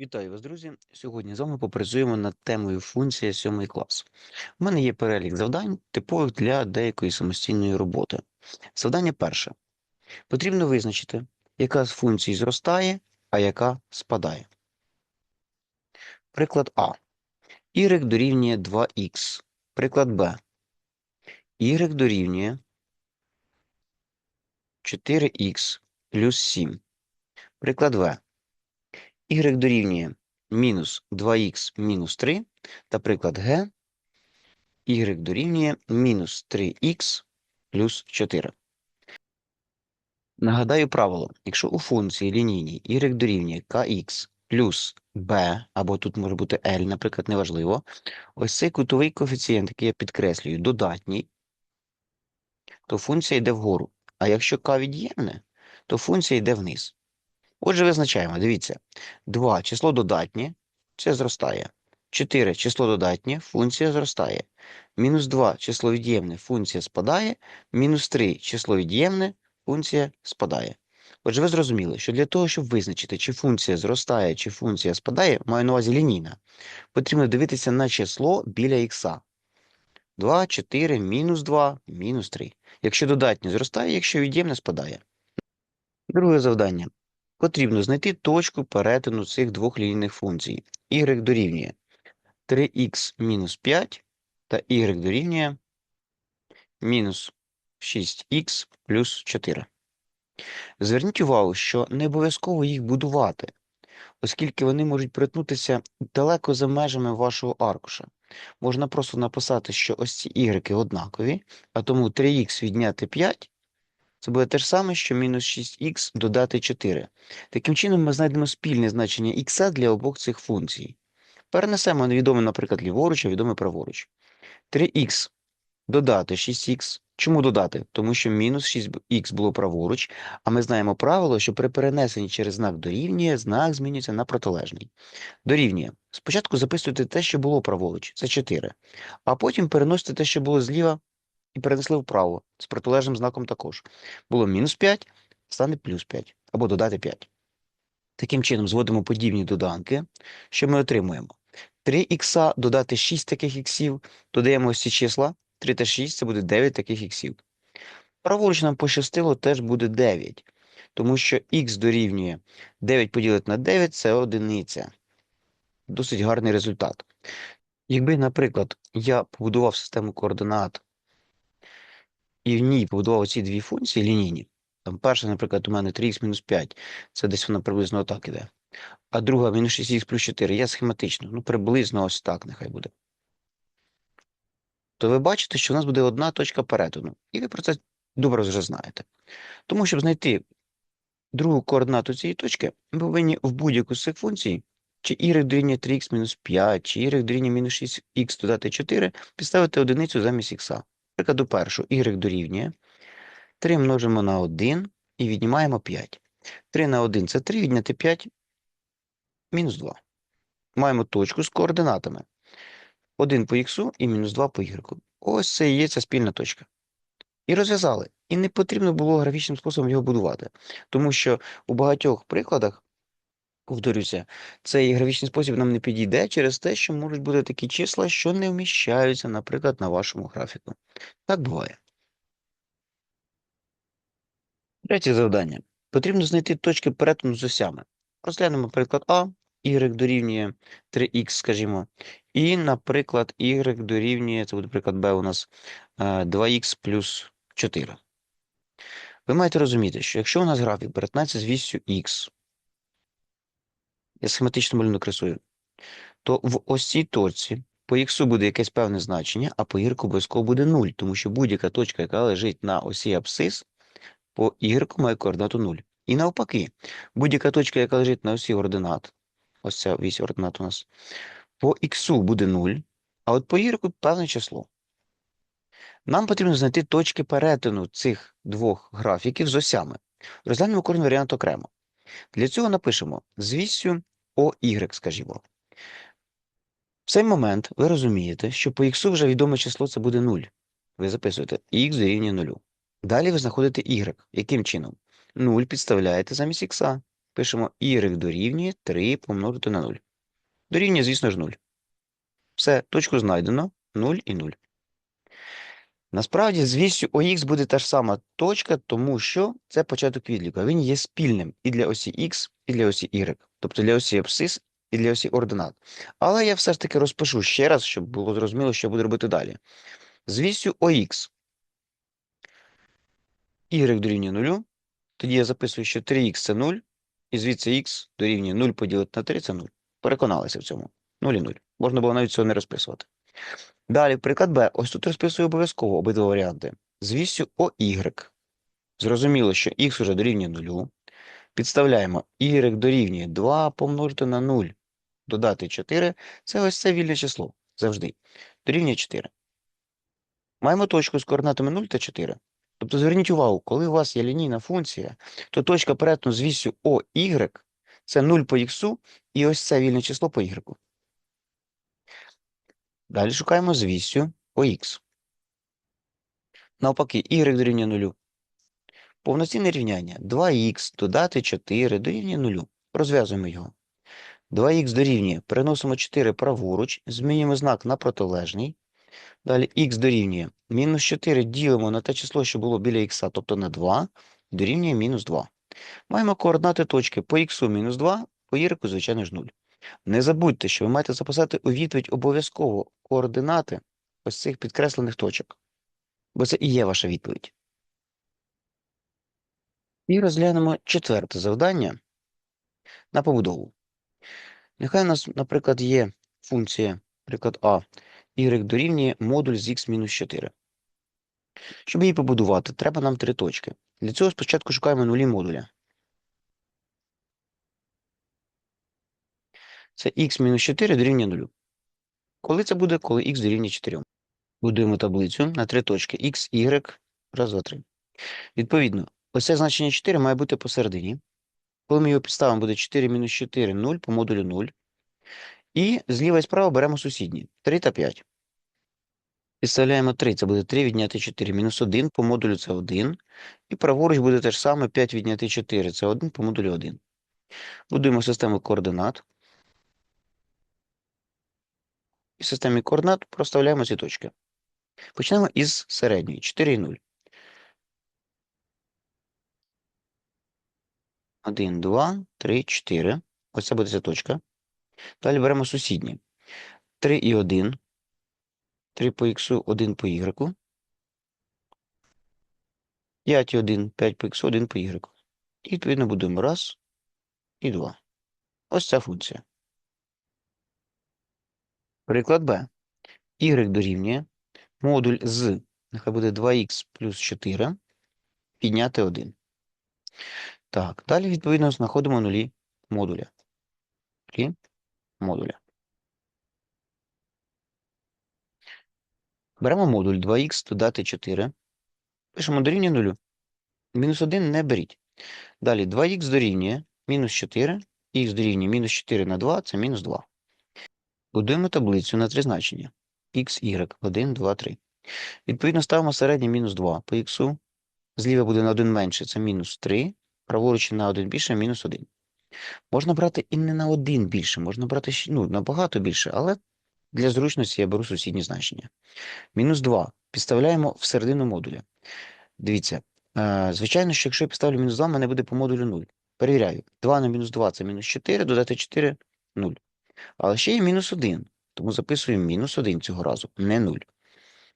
Вітаю вас, друзі! Сьогодні з вами попрацюємо над темою функція 7 клас. У мене є перелік завдань, типових для деякої самостійної роботи. Завдання перше. Потрібно визначити, яка з функцій зростає, а яка спадає. Приклад А. Y дорівнює 2х. Приклад Б. Y дорівнює 4х плюс 7. Приклад В y дорівнює мінус 2х мінус 3, та приклад Г, y дорівнює мінус 3х плюс 4. Нагадаю правило, якщо у функції лінійній y дорівнює kx плюс b, або тут може бути L, наприклад, неважливо, ось цей кутовий коефіцієнт, який я підкреслюю, додатній, то функція йде вгору. А якщо k від'ємне, то функція йде вниз. Отже, визначаємо, дивіться, 2 число додатнє, це зростає. 4 число додатнє, функція зростає. Мінус 2 число від'ємне, функція спадає. Мінус 3 число від'ємне, функція спадає. Отже, ви зрозуміли, що для того, щоб визначити, чи функція зростає, чи функція спадає, маю на увазі лінійна, потрібно дивитися на число біля х. 2, 4, мінус 2, мінус 3. Якщо додатнє зростає, якщо від'ємне спадає. Друге завдання. Потрібно знайти точку перетину цих двох лінійних функцій. y дорівнює 3х мінус 5 та y дорівнює мінус 6х плюс 4. Зверніть увагу, що не обов'язково їх будувати, оскільки вони можуть притнутися далеко за межами вашого аркуша. Можна просто написати, що ось ці y однакові, а тому 3х відняти 5 це буде те ж саме, що мінус 6х додати 4. Таким чином, ми знайдемо спільне значення х для обох цих функцій. Перенесемо невідоме, наприклад, ліворуч, а відоме праворуч. 3х додати 6х. Чому додати? Тому що мінус 6х було праворуч, а ми знаємо правило, що при перенесенні через знак дорівнює, знак змінюється на протилежний. Дорівнює. Спочатку записуйте те, що було праворуч, це 4. А потім переносите те, що було зліва, і перенесли вправо з протилежним знаком також. Було мінус 5, стане плюс 5 або додати 5. Таким чином, зводимо подібні доданки, що ми отримуємо. 3х додати 6 таких іксів, додаємо ось ці числа, 3 та 6 це буде 9 таких іксів. Праворуч нам пощастило, теж буде 9, тому що х дорівнює 9 поділити на 9 це одиниця. Досить гарний результат. Якби, наприклад, я побудував систему координат і в ній побудував ці дві функції лінійні. Там перша, наприклад, у мене 3х-5, це десь вона приблизно отак іде. А друга мінус 6х плюс 4, я схематично, ну приблизно ось так нехай буде. То ви бачите, що в нас буде одна точка перетину. І ви про це добре вже знаєте. Тому, щоб знайти другу координату цієї точки, ми повинні в будь-яку з цих функцій, чи y дорівнює 3х мінус 5, чи y дорівнює мінус 6х додати 4, підставити одиницю замість х. Прикладу першу, y дорівнює. 3 множимо на 1 і віднімаємо 5. 3 на 1 це 3, відняти 5 мінус 2. Маємо точку з координатами. 1 по х і мінус 2 по y. Ось це і є ця спільна точка. І розв'язали. І не потрібно було графічним способом його будувати. Тому що у багатьох прикладах, повторюся, цей графічний спосіб нам не підійде через те, що можуть бути такі числа, що не вміщаються, наприклад, на вашому графіку. Так буває. Третє завдання. Потрібно знайти точки перетину з осями. Розглянемо приклад А, y дорівнює 3х, скажімо, і, наприклад, y дорівнює, це буде приклад Б у нас 2х плюс 4. Ви маєте розуміти, що якщо у нас графік перетинається з вісю х, я схематично малюнок рисую, то в ось точці по х буде якесь певне значення, а по y обов'язково буде 0, тому що будь-яка точка, яка лежить на осі абсцис, по y має координату 0. І навпаки, будь-яка точка, яка лежить на осі ординат, ось ця вісь ординат у нас, по x буде 0, а от по y певне число. Нам потрібно знайти точки перетину цих двох графіків з осями. Розглянемо кожен варіант окремо. Для цього напишемо з вісю OY, скажімо. В цей момент ви розумієте, що по х вже відоме число це буде 0. Ви записуєте х дорівнює 0. Далі ви знаходите y. Яким чином? 0 підставляєте замість х. Пишемо y дорівнює 3 помножити на 0. Дорівнює, звісно ж, 0. Все, точку знайдено. 0 і 0. Насправді, з вістю ОХ буде та ж сама точка, тому що це початок відліку. Він є спільним і для осі Х, і для осі Y. Тобто для осі абсцис і для осі ординат. Але я все ж таки розпишу ще раз, щоб було зрозуміло, що я буду робити далі. З вістю ОХ y дорівнює 0, тоді я записую, що 3х це 0, і звідси х дорівнює 0 поділити на 3 це 0. Переконалися в цьому. 0 і 0. Можна було навіть цього не розписувати. Далі, приклад Б. Ось тут розписую обов'язково обидва варіанти. З вістю OY. Зрозуміло, що х вже дорівнює 0. Підставляємо y дорівнює 2 помножити на 0, додати 4. Це ось це вільне число. Завжди. Дорівнює 4. Маємо точку з координатами 0 та 4. Тобто зверніть увагу, коли у вас є лінійна функція, то точка перетину з вісю OY – це 0 по х, і ось це вільне число по y. Далі шукаємо з вісю ОХ. Навпаки, y дорівнює 0. Повноцінне рівняння. 2х додати 4 дорівнює 0. Розв'язуємо його. 2х дорівнює. Переносимо 4 праворуч, змінюємо знак на протилежний. Далі х дорівнює. Мінус 4 ділимо на те число, що було біля х, тобто на 2, дорівнює мінус 2. Маємо координати точки по х мінус 2, по y, звичайно ж 0. Не забудьте, що ви маєте записати у відповідь обов'язково координати ось цих підкреслених точок. Бо це і є ваша відповідь. І розглянемо четверте завдання на побудову. Нехай у нас, наприклад, є функція, приклад А, y дорівнює модуль з х-4. Щоб її побудувати, треба нам три точки. Для цього спочатку шукаємо нулі модуля. Це х-4 дорівнює 0. Коли це буде, коли х дорівнює 4? Будуємо таблицю на три точки x, y, раз, два, три. Відповідно, ось це значення 4 має бути посередині. Коли ми його підставимо, буде 4 мінус 4 0 по модулю 0. І зліва і справа беремо сусідні 3 та 5. Підставляємо 3, це буде 3 відняти 4, мінус 1 по модулю це 1. І праворуч буде те ж саме 5 відняти 4, це 1 по модулю 1. Будуємо систему координат. Системі координат проставляємо ці точки. Почнемо із середньої 4 і 0. 1, 2, 3, 4. Ось це буде ця точка. Далі беремо сусідні. 3 і 1. 3 по х, 1 по y. 5 і 1, 5 по х, 1 по y. І відповідно будуємо раз і 2. Ось ця функція. Приклад Б. y дорівнює модуль з, нехай буде 2х плюс 4, підняти 1. Так, далі, відповідно, знаходимо нулі модуля. Нулі модуля. Беремо модуль 2х додати 4. Пишемо дорівнює 0. Мінус 1 не беріть. Далі 2х дорівнює мінус 4, х дорівнює мінус 4 на 2 це мінус 2. Будуємо таблицю на три значення. x, y, 1, 2, 3. Відповідно, ставимо середнє мінус 2 по х. Зліва буде на 1 менше, це мінус 3. Праворуч на 1 більше, мінус 1. Можна брати і не на 1 більше, можна брати ну, набагато більше, але для зручності я беру сусідні значення. Мінус 2 підставляємо в середину модуля. Дивіться, е, звичайно, що якщо я підставлю мінус 2, в мене буде по модулю 0. Перевіряю. 2 на мінус 2 це мінус 4, додати 4 – 0. Але ще є мінус 1, тому записуємо мінус 1 цього разу, не 0.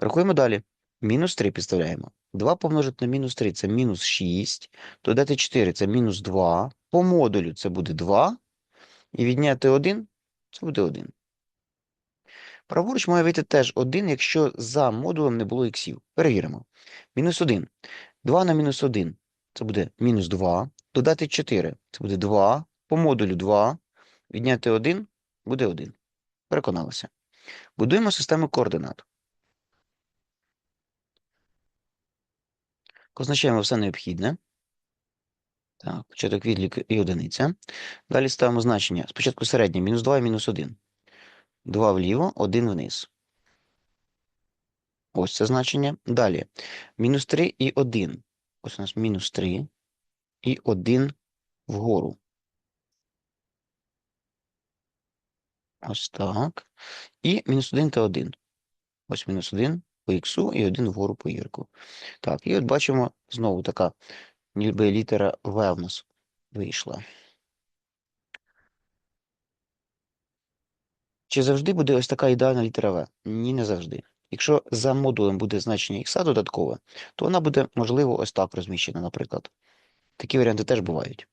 Рахуємо далі. Мінус 3 підставляємо. 2 помножити на мінус 3 – це мінус 6. Додати 4 – це мінус 2. По модулю це буде 2. І відняти 1 – це буде 1. Праворуч має вийти теж 1, якщо за модулем не було іксів. Перевіримо. Мінус 1. 2 на мінус 1 – це буде мінус 2. Додати 4 – це буде 2. По модулю 2. Відняти 1 – буде 1. Переконалися. Будуємо систему координат. Позначаємо все необхідне. Так, початок відлік і одиниця. Далі ставимо значення. Спочатку середнє, мінус 2 і мінус 1. 2 вліво, 1 вниз. Ось це значення. Далі. Мінус 3 і 1. Ось у нас мінус 3 і 1 вгору. Ось так. І мінус 1 та 1. Ось мінус 1 по х і 1 вгору по y. Так, і от бачимо знову така ніби літера В в нас вийшла. Чи завжди буде ось така ідеальна літера В? Ні, не завжди. Якщо за модулем буде значення х додаткове, то вона буде, можливо, ось так розміщена, наприклад. Такі варіанти теж бувають.